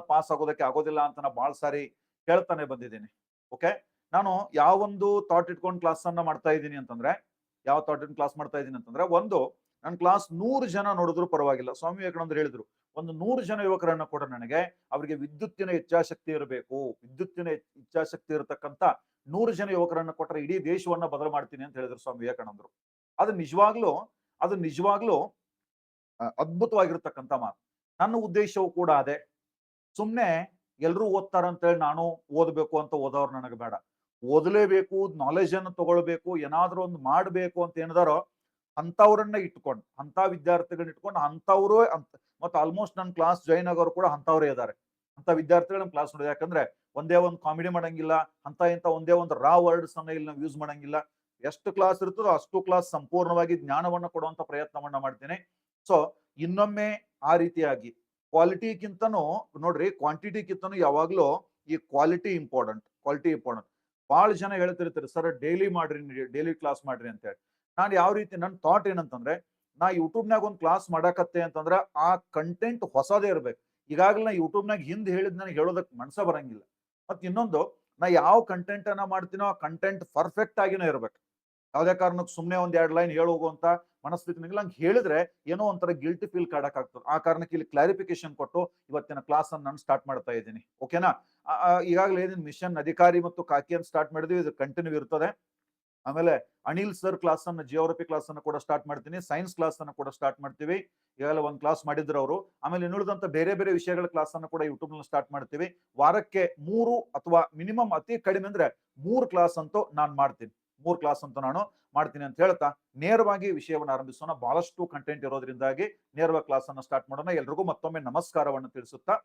Pass ಆಗೋದಕ್ಕೆ ಆಗೋದಿಲ್ಲ ಅಂತ ನಾ ಬಹಳ ಸಾರಿ ಕೇಳ್ತಾನೆ ಬಂದಿದ್ದೀನಿ. ಓಕೆ? ನಾನು ಯಾವ ಒಂದು ಥಾಟ್ ಇಟ್ಕೊಂಡು ಕ್ಲಾಸ್ ಅನ್ನ ಮಾಡ್ತಾ ಇದ್ದೀನಿ ಅಂತಂದ್ರೆ, ಯಾವ ಥಾಟ್ ಇನ್ ಕ್ಲಾಸ್ ಮಾಡ್ತಾ ಇದ್ದೀನಿ ಅಂತಂದ್ರೆ, ಒಂದು ನನ್ನ ಕ್ಲಾಸ್ ನೂರು ಜನ ನೋಡಿದ್ರು ಪರವಾಗಿಲ್ಲ. ಸ್ವಾಮಿ ವಿವೇಕಾನಂದರು ಹೇಳಿದ್ರು, ಒಂದು ನೂರು ಜನ ಯುವಕರನ್ನ ಕೂಡ ನನಗೆ, ಅವರಿಗೆ ವಿದ್ಯುತ್ತಿನ ಇಚ್ಛಾಶಕ್ತಿ ಇರಬೇಕು. ವಿದ್ಯುತ್ತಿನ ಇಚ್- ಇಚ್ಛಾಶಕ್ತಿ ಇರತಕ್ಕಂತ ನೂರು ಜನ ಯುವಕರನ್ನ ಕೊಟ್ಟರೆ ಇಡೀ ದೇಶವನ್ನ ಬದಲು ಮಾಡ್ತೀನಿ ಅಂತ ಹೇಳಿದ್ರು ಸ್ವಾಮಿ ವಿವೇಕಾನಂದರು. ಅದು ನಿಜವಾಗ್ಲೂ ಅದು ನಿಜವಾಗ್ಲೂ ಅದ್ಭುತವಾಗಿರ್ತಕ್ಕಂಥ ಮಾತು. ನನ್ನ ಉದ್ದೇಶವೂ ಕೂಡ ಅದೇ. ಸುಮ್ನೆ ಎಲ್ರೂ ಓದ್ತಾರ ಅಂತೇಳಿ ನಾನು ಓದ್ಬೇಕು ಅಂತ ಓದೋರು ನನಗೆ ಬೇಡ. ಓದಲೇಬೇಕು ನಾಲೆಜ್ ಅನ್ನು ತಗೊಳ್ಬೇಕು, ಏನಾದ್ರೂ ಒಂದು ಮಾಡ್ಬೇಕು ಅಂತ ಏನಿದಾರೋ ಅಂಥವ್ರನ್ನ ಇಟ್ಕೊಂಡು ಅಂತ ವಿದ್ಯಾರ್ಥಿಗಳನ್ನ ಇಟ್ಕೊಂಡು ಅಂತವ್ರು ಅಂತ ಮತ್ತೆ ಆಲ್ಮೋಸ್ಟ್ ನನ್ನ ಕ್ಲಾಸ್ ಜಾಯಿನ್ ಆಗೋರು ಕೂಡ ಅಂಥವ್ರೇ ಇದಾರೆ. ಅಂತ ವಿದ್ಯಾರ್ಥಿಗಳ ಕ್ಲಾಸ್ ನೋಡಿದೆ ಯಾಕಂದ್ರೆ ಒಂದೇ ಒಂದು ಕಾಮಿಡಿ ಮಾಡಂಗಿಲ್ಲ ಅಂತ ಇಂಥ ಒಂದೇ ಒಂದು ರಾ ವರ್ಡ್ಸ್ ಅನ್ನ ಇಲ್ಲಿ ನಾವು ಯೂಸ್ ಮಾಡಂಗಿಲ್ಲ. ಎಷ್ಟು ಕ್ಲಾಸ್ ಇರ್ತದೋ ಅಷ್ಟು ಕ್ಲಾಸ್ ಸಂಪೂರ್ಣವಾಗಿ ಜ್ಞಾನವನ್ನು ಕೊಡುವಂತ ಪ್ರಯತ್ನವನ್ನ ಮಾಡ್ತೇನೆ. ಸೊ ಇನ್ನೊಮ್ಮೆ ಆ ರೀತಿಯಾಗಿ ಕ್ವಾಲಿಟಿಗಿಂತನೂ ನೋಡ್ರಿ ಕ್ವಾಂಟಿಟಿಗಿಂತನೂ ಯಾವಾಗ್ಲೂ ಈ ಕ್ವಾಲಿಟಿ ಇಂಪಾರ್ಟೆಂಟ್ ಕ್ವಾಲಿಟಿ ಇಂಪಾರ್ಟೆಂಟ್ ಬಹಳ ಜನ ಹೇಳ್ತಿರ್ತಾರೆ, ಸರ್ ಡೈಲಿ ಮಾಡ್ರಿ ಡೈಲಿ ಕ್ಲಾಸ್ ಮಾಡ್ರಿ ಅಂತ ಹೇಳಿ. ನಾನು ಯಾವ ರೀತಿ ನನ್ನ ಥಾಟ್ ಏನಂತಂದ್ರೆ, ನಾ ಯೂಟ್ಯೂಬ್ನಾಗ ಒಂದು ಕ್ಲಾಸ್ ಮಾಡಕತ್ತೆ ಅಂತಂದ್ರೆ, ಆ ಕಂಟೆಂಟ್ ಹೊಸದೇ ಇರ್ಬೇಕು. ಈಗಾಗಲೇ ನಾ ಯೂಟ್ಯೂಬ್ನಾಗ ಹಿಂದೆ ಹೇಳಿದ್ ನನಗೆ ಹೇಳೋದಕ್ಕೆ ಮನ್ಸ ಬರಂಗಿಲ್ಲ. ಮತ್ ಇನ್ನೊಂದು, ನಾ ಯಾವ ಕಂಟೆಂಟ್ ಅನ್ನ ಮಾಡ್ತೀನೋ, ಆ ಕಂಟೆಂಟ್ ಪರ್ಫೆಕ್ಟ್ ಆಗಿನೂ ಇರ್ಬೇಕು. ಯಾವ್ದೇ ಕಾರಣಕ್ಕೆ ಸುಮ್ಮನೆ ಒಂದ್ ಎರಡು ಲೈನ್ ಹೇಳೋಗುವಂತ ಮನಸ್ಥಿತಿ ನಂಗಿಲ್ಲ ಹಂಗೆ ಹೇಳಿದ್ರೆ ಏನೋ ಒಂಥರ ಗಿಲ್ಟಿ ಫೀಲ್ ಕಾಡಕ್ ಆಗ್ತದೆ ಆ ಕಾರಣಕ್ಕೆ ಇಲ್ಲಿ ಕ್ಲಾರಿಫಿಕೇಶನ್ ಕೊಟ್ಟು ಇವತ್ತಿನ ಕ್ಲಾಸ್ ಅನ್ನು ನಾನು ಸ್ಟಾರ್ಟ್ ಮಾಡ್ತಾ ಇದ್ದೀನಿ. ಓಕೆನಾ ಈಗಾಗಲೇ ಏನೇನು ಮಿಷನ್ ಅಧಿಕಾರಿ ಮತ್ತು ಕಾಕಿ ಸ್ಟಾರ್ಟ್ ಮಾಡಿದ್ವಿ. ಇದು ಕಂಟಿನ್ಯೂ ಇರ್ತದೆ. ಆಮೇಲೆ ಅನಿಲ್ ಸರ್ ಕ್ಲಾಸ್ ಅನ್ನು ಜಿಯೋಗ್ರಫಿ ಕ್ಲಾಸ್ ಅನ್ನು ಕೂಡ ಸ್ಟಾರ್ಟ್ ಮಾಡ್ತೀನಿ. ಸೈನ್ಸ್ ಕ್ಲಾಸ್ ಅನ್ನು ಕೂಡ ಸ್ಟಾರ್ಟ್ ಮಾಡ್ತೀವಿ. ಈಗಾಗಲೇ ಒಂದು ಕ್ಲಾಸ್ ಮಾಡಿದ್ರು ಅವರು. ಆಮೇಲೆ ಇನ್ನುಳಿದಂತ ಬೇರೆ ಬೇರೆ ವಿಷಯಗಳ ಕ್ಲಾಸ್ ಅನ್ನು ಕೂಡ ಯೂಟ್ಯೂಬ್ನಲ್ಲಿ ಸ್ಟಾರ್ಟ್ ಮಾಡ್ತೀವಿ. ವಾರಕ್ಕೆ ಮೂರು ಅಥವಾ ಮಿನಿಮಮ್ ಅತಿ ಕಡಿಮೆ ಅಂದ್ರೆ ಮೂರು ಕ್ಲಾಸ್ ಅಂತೂ ನಾನು ಮಾಡ್ತೀನಿ. ಮೂರು ಕ್ಲಾಸ್ ಅಂತ ನಾನು ಮಾಡ್ತೀನಿ ಅಂತ ಹೇಳ್ತಾ, ನೇರವಾಗಿ ವಿಷಯವನ್ನು ಆರಂಭಿಸೋಣ. ಬಹಳಷ್ಟು ಕಂಟೆಂಟ್ ಇರೋದ್ರಿಂದಾಗಿ ನೇರವಾಗಿ ಕ್ಲಾಸ್ ಅನ್ನು ಸ್ಟಾರ್ಟ್ ಮಾಡೋಣ. ಎಲ್ರಿಗೂ ಮತ್ತೊಮ್ಮೆ ನಮಸ್ಕಾರವನ್ನು ತಿಳಿಸುತ್ತಾ